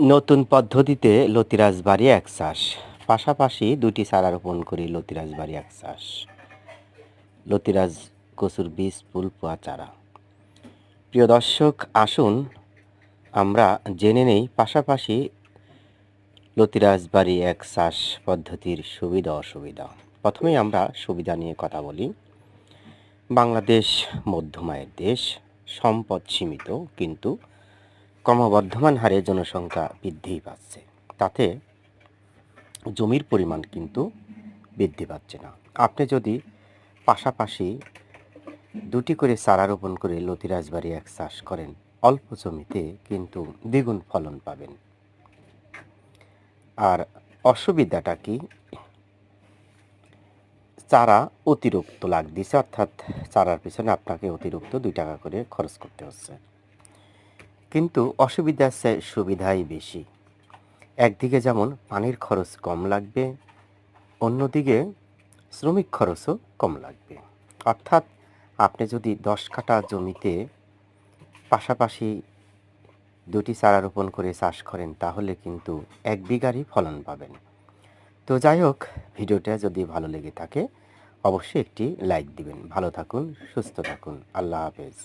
নতুন পদ্ধতিতে লতিরাজ বাড়ি এক চাষ। পাশাপাশি দুটি চারা রোপণ করি লতিরাজ বাড়ি এক চাষ। লতিরাজ কচুর বীজ, ফুল, পোয়া, চারা। প্রিয় দর্শক, আসুন আমরা জেনে নেই পাশাপাশি লতিরাজ বাড়ি এক চাষ পদ্ধতির সুবিধা, অসুবিধা। প্রথমেই আমরা সুবিধা নিয়ে কথা বলি। বাংলাদেশ মধ্যমায়ের দেশ, সম্পদ সীমিত, কিন্তু ক্রমবর্ধমান হারে জনসংখ্যা বৃদ্ধিই পাচ্ছে। তাতে জমির পরিমাণ কিন্তু বৃদ্ধি পাচ্ছে না। আপনি যদি পাশাপাশি দুটি করে চারা রোপণ করে লতিরাজবাড়ি এক চাষ করেন, অল্প জমিতে কিন্তু দ্বিগুণ ফলন পাবেন। আর অসুবিধাটা কি? চারা অতিরিক্ত লাগ লাগতেছে, অর্থাৎ চারার পিছনে আপনাকে অতিরিক্ত দুই টাকা করে খরচ করতে হচ্ছে। কিন্তু অসুবিধার চেয়ে সুবিধাই বেশি। একদিকে যেমন পানির খরচ কম লাগবে, অন্যদিকে শ্রমিক খরচও কম লাগবে। অর্থাৎ আপনি যদি দশ কাঠা জমিতে পাশাপাশি দুটি চারা রোপণ করে চাষ করেন, তাহলে কিন্তু এক বিঘারই ফলন পাবেন। তো যাই হোক, ভিডিওটা যদি ভালো লেগে থাকে, অবশ্যই একটি লাইক দিবেন। ভালো থাকুন, সুস্থ থাকুন। আল্লাহ হাফেজ।